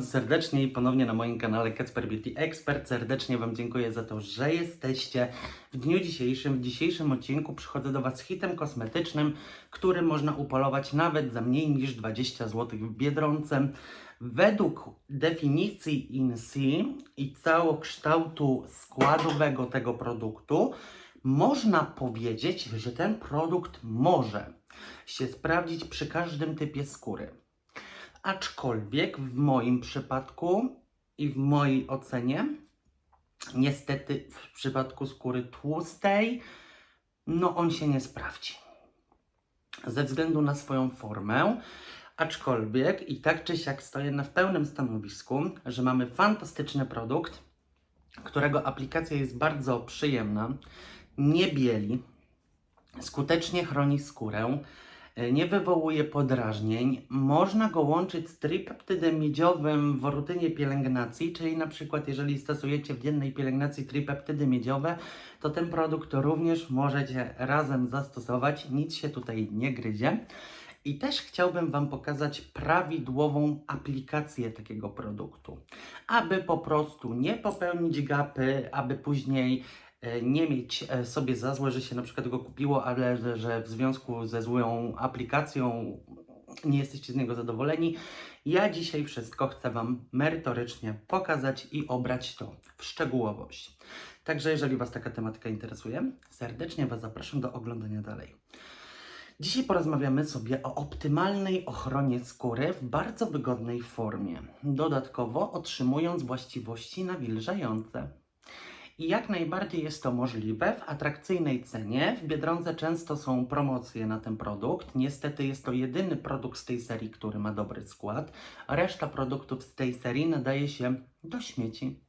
Serdecznie i ponownie na moim kanale Kacper Beauty Expert. Serdecznie Wam dziękuję za to, że jesteście. W dniu dzisiejszym, w dzisiejszym odcinku przychodzę do Was z hitem kosmetycznym, który można upolować nawet za mniej niż 20 zł w Biedronce. Według definicji INSEE i całokształtu składowego tego produktu można powiedzieć, że ten produkt może się sprawdzić przy każdym typie skóry. Aczkolwiek w moim przypadku i w mojej ocenie, niestety w przypadku skóry tłustej, no on się nie sprawdzi. Ze względu na swoją formę, aczkolwiek i tak czy siak stoję na pełnym stanowisku, że mamy fantastyczny produkt, którego aplikacja jest bardzo przyjemna, nie bieli, skutecznie chroni skórę, nie wywołuje podrażnień. Można go łączyć z tripeptydem miedziowym w rutynie pielęgnacji, czyli na przykład jeżeli stosujecie w dziennej pielęgnacji tripeptydy miedziowe, to ten produkt również możecie razem zastosować, nic się tutaj nie gryzie. I też chciałbym Wam pokazać prawidłową aplikację takiego produktu, aby po prostu nie popełnić gapy, aby później e, nie mieć e, sobie za złe, że się na przykład go kupiło, ale że w związku ze złą aplikacją nie jesteście z niego zadowoleni. Ja dzisiaj wszystko chcę Wam merytorycznie pokazać i obrać to w szczegółowość. Także jeżeli Was taka tematyka interesuje, serdecznie Was zapraszam do oglądania dalej. Dzisiaj porozmawiamy sobie o optymalnej ochronie skóry w bardzo wygodnej formie, dodatkowo otrzymując właściwości nawilżające. I jak najbardziej jest to możliwe w atrakcyjnej cenie. W Biedronce często są promocje na ten produkt. Niestety jest to jedyny produkt z tej serii, który ma dobry skład. Reszta produktów z tej serii nadaje się do śmieci,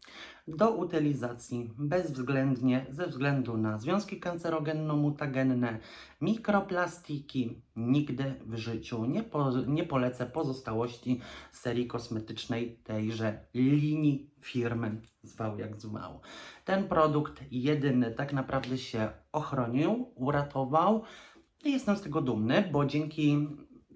do utylizacji bezwzględnie ze względu na związki kancerogenno-mutagenne, mikroplastiki. Nigdy w życiu nie, po, nie polecę pozostałości serii kosmetycznej tejże linii firmy zwał jak zwał. Ten produkt jedyny tak naprawdę się ochronił, uratował i jestem z tego dumny, bo dzięki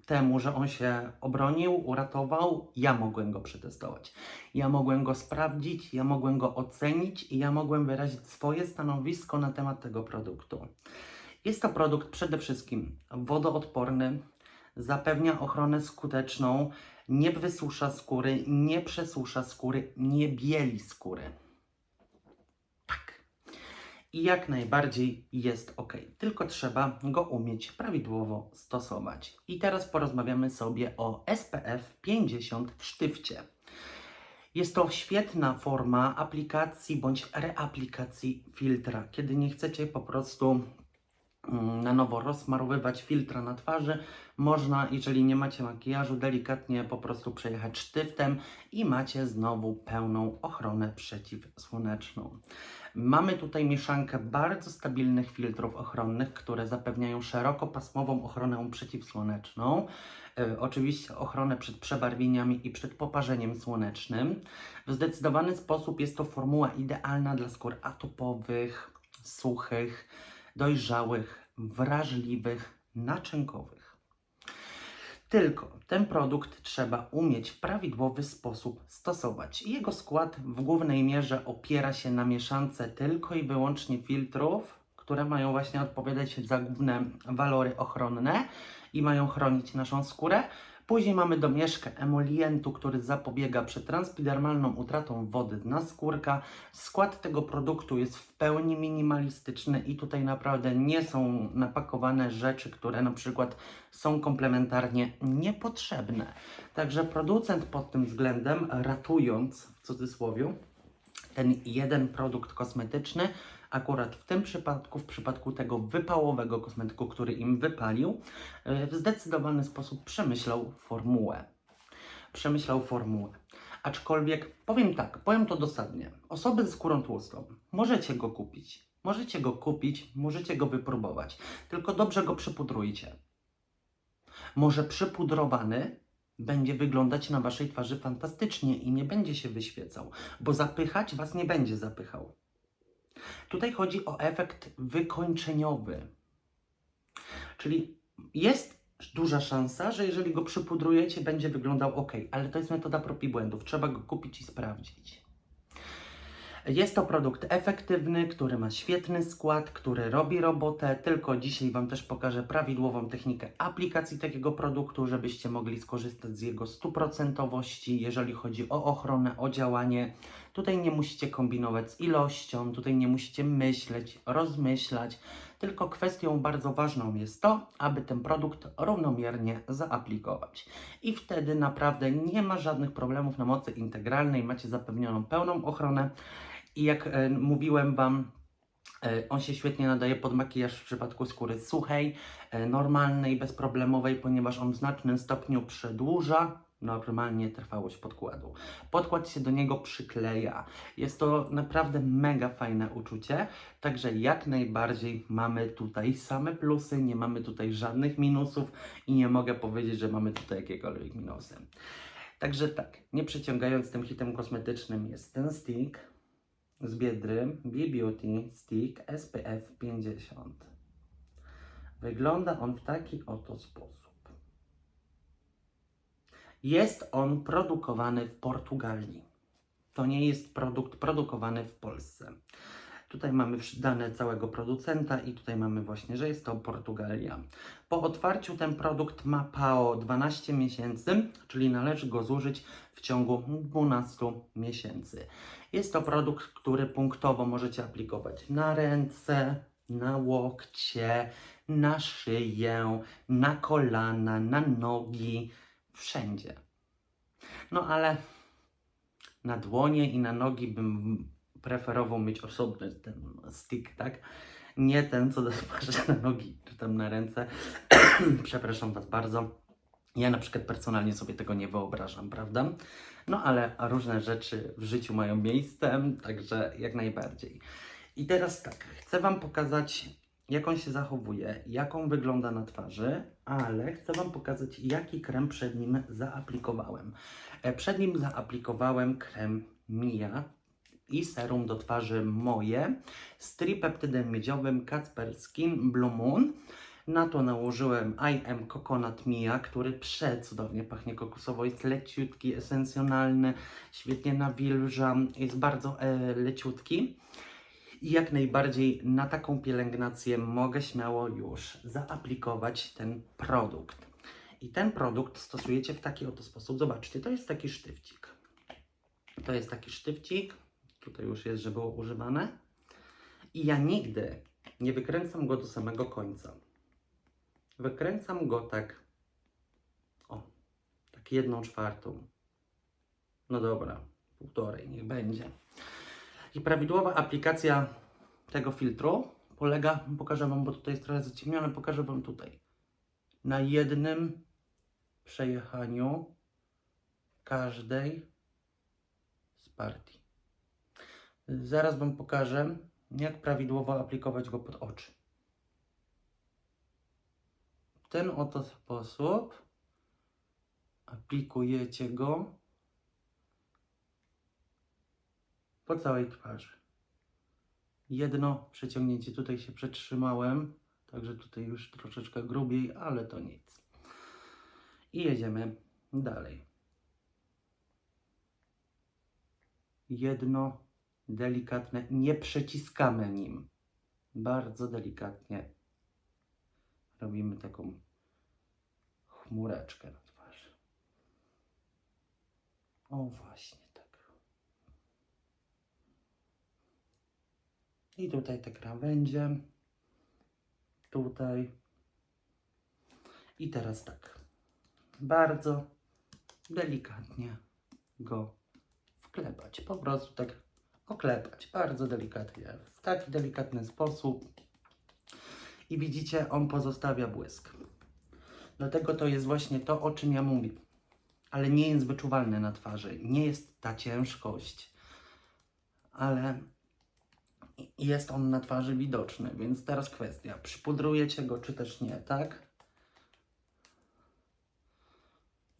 temu, że on się obronił, uratował, ja mogłem go przetestować. Ja mogłem go sprawdzić, ja mogłem go ocenić i ja mogłem wyrazić swoje stanowisko na temat tego produktu. Jest to produkt przede wszystkim wodoodporny, zapewnia ochronę skuteczną, nie wysusza skóry, nie przesusza skóry, nie bieli skóry. I jak najbardziej jest ok. Tylko trzeba go umieć prawidłowo stosować. I teraz porozmawiamy sobie o SPF 50 w sztywcie. Jest to świetna forma aplikacji bądź reaplikacji filtra, kiedy nie chcecie po prostu na nowo rozmarowywać filtra na twarzy, można, jeżeli nie macie makijażu, delikatnie po prostu przejechać sztywtem i macie znowu pełną ochronę przeciwsłoneczną. Mamy tutaj mieszankę bardzo stabilnych filtrów ochronnych, które zapewniają szerokopasmową ochronę przeciwsłoneczną. E, oczywiście ochronę przed przebarwieniami i przed poparzeniem słonecznym. W zdecydowany sposób jest to formuła idealna dla skór atopowych, suchych, dojrzałych, wrażliwych, naczynkowych. Tylko ten produkt trzeba umieć w prawidłowy sposób stosować. Jego skład w głównej mierze opiera się na mieszance tylko i wyłącznie filtrów, które mają właśnie odpowiadać za główne walory ochronne i mają chronić naszą skórę. Później mamy domieszkę emolientu, który zapobiega przetranspidermalną utratą wody dna skórka. Skład tego produktu jest w pełni minimalistyczny i tutaj naprawdę nie są napakowane rzeczy, które na przykład są komplementarnie niepotrzebne. Także producent pod tym względem, ratując w cudzysłowie ten jeden produkt kosmetyczny, akurat w tym przypadku, w przypadku tego wypałowego kosmetyku, który im wypalił, e, w zdecydowany sposób przemyślał formułę. Przemyślał formułę. Aczkolwiek powiem tak, powiem to dosadnie. Osoby ze skórą tłustą, możecie go kupić. Możecie go kupić, możecie go wypróbować. Tylko dobrze go przypudrujcie. Może przypudrowany będzie wyglądać na waszej twarzy fantastycznie i nie będzie się wyświecał, bo zapychać was nie będzie zapychał. Tutaj chodzi o efekt wykończeniowy. Czyli jest duża szansa, że jeżeli go przypudrujecie, będzie wyglądał ok, ale to jest metoda prób i błędów. Trzeba go kupić i sprawdzić. Jest to produkt efektywny, który ma świetny skład, który robi robotę. Tylko dzisiaj Wam też pokażę prawidłową technikę aplikacji takiego produktu, żebyście mogli skorzystać z jego stuprocentowości, jeżeli chodzi o ochronę, o działanie. Tutaj nie musicie kombinować z ilością, tutaj nie musicie myśleć, rozmyślać, tylko kwestią bardzo ważną jest to, aby ten produkt równomiernie zaaplikować. I wtedy naprawdę nie ma żadnych problemów na mocy integralnej, macie zapewnioną pełną ochronę. I jak e, mówiłem Wam, e, on się świetnie nadaje pod makijaż w przypadku skóry suchej, e, normalnej, bezproblemowej, ponieważ on w znacznym stopniu przedłuża normalnie trwałość podkładu. Podkład się do niego przykleja. Jest to naprawdę mega fajne uczucie, także jak najbardziej mamy tutaj same plusy, nie mamy tutaj żadnych minusów i nie mogę powiedzieć, że mamy tutaj jakiekolwiek minusy. Także tak, nie przeciągając tym hitem kosmetycznym jest ten stick z Biedry B-Beauty Stick SPF 50. Wygląda on w taki oto sposób. Jest on produkowany w Portugalii. To nie jest produkt produkowany w Polsce. Tutaj mamy dane całego producenta i tutaj mamy właśnie, że jest to Portugalia. Po otwarciu ten produkt ma PAO 12 miesięcy, czyli należy go zużyć w ciągu 12 miesięcy. Jest to produkt, który punktowo możecie aplikować na ręce, na łokcie, na szyję, na kolana, na nogi, wszędzie. No ale na dłonie i na nogi bym preferował mieć osobny ten stick, tak? Nie ten, co doparzy na nogi, czy tam na ręce. Przepraszam Was bardzo. Ja na przykład personalnie sobie tego nie wyobrażam, prawda? No ale różne rzeczy w życiu mają miejsce, także jak najbardziej. I teraz tak, chcę Wam pokazać, jak on się zachowuje, jak on wygląda na twarzy, ale chcę Wam pokazać, jaki krem przed nim zaaplikowałem. E, Przed nim zaaplikowałem krem Mia i serum do twarzy moje z tripeptydem miedziowym Kacper Skin Blue Moon. Na to nałożyłem I Am Coconut Mia, który przecudownie pachnie kokosowo, jest leciutki, esencjonalny, świetnie nawilża, jest bardzo e, leciutki. I jak najbardziej na taką pielęgnację mogę śmiało już zaaplikować ten produkt. I ten produkt stosujecie w taki oto sposób. Zobaczcie, to jest taki sztywcik. To jest taki sztywcik. Tutaj już jest, że było używane. I ja nigdy nie wykręcam go do samego końca. Wykręcam go tak. O, tak jedną czwartą. No dobra, półtorej, niech będzie. I prawidłowa aplikacja tego filtru polega, pokażę Wam, bo tutaj jest trochę zaciemnione, pokażę Wam tutaj. Na jednym przejechaniu każdej z partii. Zaraz Wam pokażę, jak prawidłowo aplikować go pod oczy. W ten oto sposób aplikujecie go po całej twarzy. Jedno przeciągnięcie tutaj się przetrzymałem, także tutaj już troszeczkę grubiej, ale to nic. I jedziemy dalej. Jedno delikatne, nie przeciskamy nim. Bardzo delikatnie robimy taką chmureczkę na twarzy. O właśnie tak. I tutaj te krawędzie. Tutaj. I teraz tak. Bardzo delikatnie go wklepać. Po prostu tak oklepać. Bardzo delikatnie. W taki delikatny sposób. I widzicie, on pozostawia błysk. Dlatego to jest właśnie to, o czym ja mówię. Ale nie jest wyczuwalne na twarzy. Nie jest ta ciężkość. Ale jest on na twarzy widoczny, więc teraz kwestia, przypudrujecie go czy też nie, tak?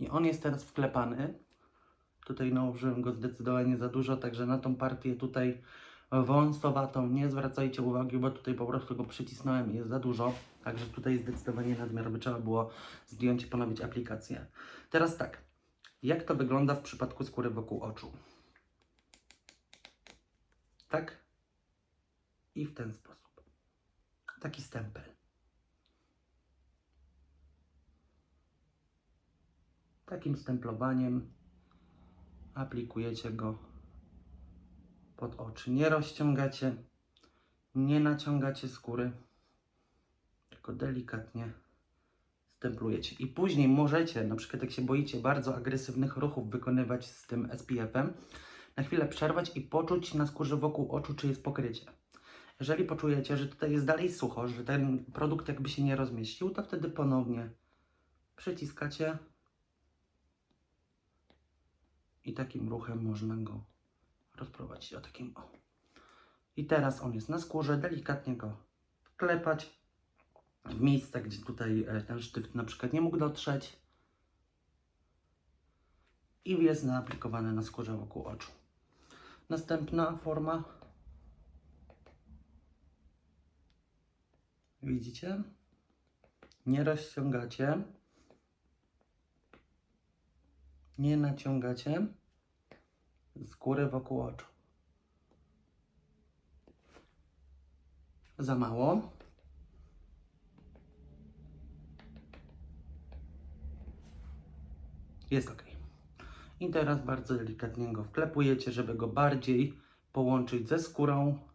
I on jest teraz wklepany. Tutaj nałożyłem go zdecydowanie za dużo, także na tą partię tutaj wąsowatą. Nie zwracajcie uwagi, bo tutaj po prostu go przycisnąłem i jest za dużo. Także tutaj zdecydowanie nadmiar by trzeba było zdjąć i ponowić aplikację. Teraz tak, jak to wygląda w przypadku skóry wokół oczu? Tak? I w ten sposób. Taki stempel. Takim stemplowaniem aplikujecie go pod oczy. Nie rozciągacie, nie naciągacie skóry, tylko delikatnie stemplujecie. I później możecie, na przykład jak się boicie bardzo agresywnych ruchów wykonywać z tym SPF-em, na chwilę przerwać i poczuć na skórze wokół oczu, czy jest pokrycie. Jeżeli poczujecie, że tutaj jest dalej sucho, że ten produkt jakby się nie rozmieścił, to wtedy ponownie przyciskacie i takim ruchem można go rozprowadzić o takim o. I teraz on jest na skórze, delikatnie go wklepać w miejsca, gdzie tutaj e, ten sztyft na przykład nie mógł dotrzeć i jest naaplikowany na skórze wokół oczu. Następna forma. Widzicie? Nie rozciągacie. Nie naciągacie skóry wokół oczu. Za mało. Jest ok. I teraz bardzo delikatnie go wklepujecie, żeby go bardziej połączyć ze skórą.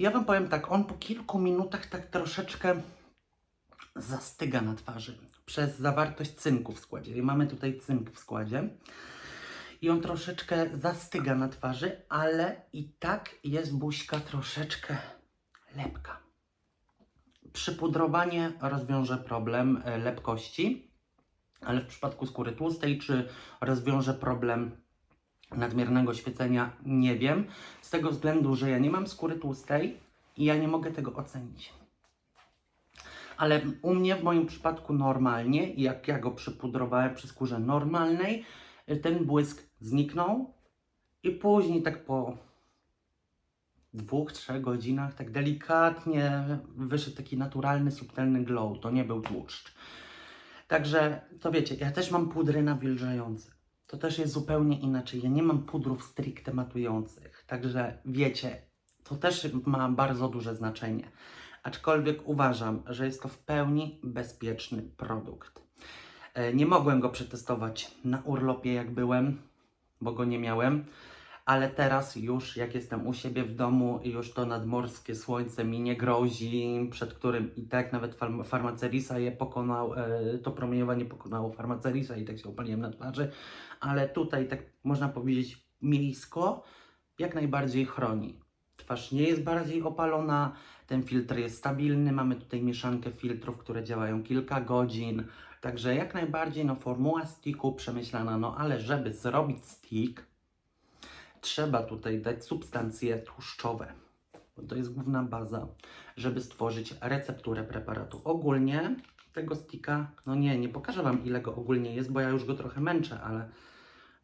Ja Wam powiem tak, on po kilku minutach tak troszeczkę zastyga na twarzy przez zawartość cynku w składzie. I mamy tutaj cynk w składzie. I on troszeczkę zastyga na twarzy, ale i tak jest buźka troszeczkę lepka. Przypudrowanie rozwiąże problem e, lepkości, ale w przypadku skóry tłustej, czy rozwiąże problem nadmiernego świecenia, nie wiem. Z tego względu, że ja nie mam skóry tłustej i ja nie mogę tego ocenić. Ale u mnie w moim przypadku normalnie, jak ja go przypudrowałem przy skórze normalnej, ten błysk zniknął i później tak po dwóch, trzech godzinach tak delikatnie wyszedł taki naturalny, subtelny glow. To nie był tłuszcz. Także to wiecie, ja też mam pudry nawilżające. To też jest zupełnie inaczej. Ja nie mam pudrów stricte matujących. Także wiecie, to też ma bardzo duże znaczenie. Aczkolwiek uważam, że jest to w pełni bezpieczny produkt. E, Nie mogłem go przetestować na urlopie, jak byłem, bo go nie miałem, ale teraz już, jak jestem u siebie w domu, już to nadmorskie słońce mi nie grozi, przed którym i tak nawet farm- farmacerisa je pokonał, e, to promieniowanie pokonało farmacerisa i tak się opaliłem na twarzy, ale tutaj, tak można powiedzieć, miejsko jak najbardziej chroni. Twarz nie jest bardziej opalona, ten filtr jest stabilny, mamy tutaj mieszankę filtrów, które działają kilka godzin, także jak najbardziej no, formuła sticku przemyślana, no ale żeby zrobić stick, trzeba tutaj dać substancje tłuszczowe, bo to jest główna baza, żeby stworzyć recepturę preparatu. Ogólnie tego sticka, no nie, nie pokażę Wam ile go ogólnie jest, bo ja już go trochę męczę, ale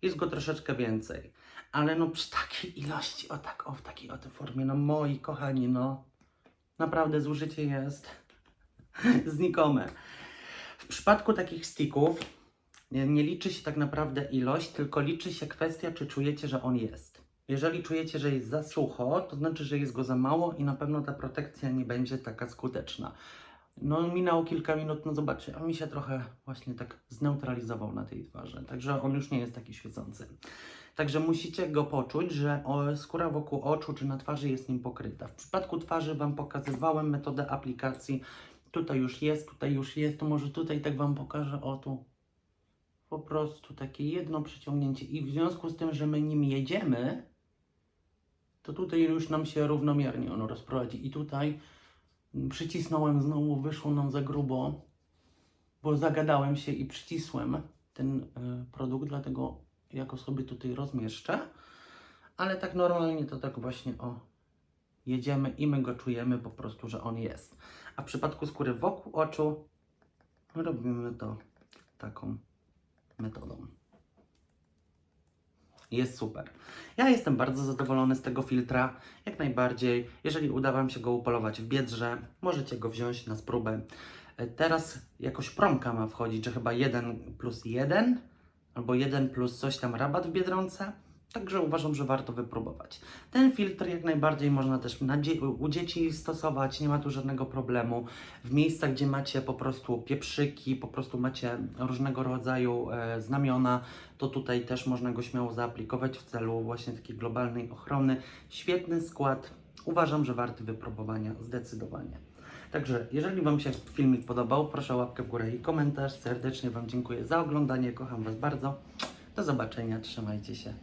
jest go troszeczkę więcej. Ale no przy takiej ilości, o tak, o w takiej oto formie, no moi kochani, no naprawdę zużycie jest znikome. W przypadku takich sticków nie, liczy się tak naprawdę ilość, tylko liczy się kwestia, czy czujecie, że on jest. Jeżeli czujecie, że jest za sucho, to znaczy, że jest go za mało i na pewno ta protekcja nie będzie taka skuteczna. No, minęło kilka minut, no zobaczcie, on mi się trochę właśnie tak zneutralizował na tej twarzy, także on już nie jest taki świecący. Także musicie go poczuć, że skóra wokół oczu czy na twarzy jest nim pokryta. W przypadku twarzy Wam pokazywałem metodę aplikacji. Tutaj już jest, tutaj już jest, to może tutaj tak Wam pokażę, o tu. Po prostu takie jedno przeciągnięcie i w związku z tym, że my nim jedziemy, to tutaj już nam się równomiernie ono rozprowadzi. I tutaj przycisnąłem znowu, wyszło nam za grubo, bo zagadałem się i przycisłem ten y, produkt, dlatego jako sobie tutaj rozmieszczę. Ale tak normalnie to tak właśnie o jedziemy i my go czujemy po prostu, że on jest. A w przypadku skóry wokół oczu robimy to taką metodą. jest super. Ja jestem bardzo zadowolony z tego filtra, jak najbardziej. Jeżeli uda Wam się go upolować w Biedrze, możecie go wziąć na spróbę. E, Teraz jakoś promka ma wchodzić, że chyba 1 plus 1 albo 1 plus coś tam rabat w Biedronce. Także uważam, że warto wypróbować. Ten filtr jak najbardziej można też dzie- u dzieci stosować, nie ma tu żadnego problemu. W miejscach, gdzie macie po prostu pieprzyki, po prostu macie różnego rodzaju e, znamiona, to tutaj też można go śmiało zaaplikować w celu właśnie takiej globalnej ochrony. Świetny skład, uważam, że warty wypróbowania zdecydowanie. Także jeżeli Wam się filmik podobał, proszę o łapkę w górę i komentarz. Serdecznie Wam dziękuję za oglądanie, kocham Was bardzo. Do zobaczenia, trzymajcie się.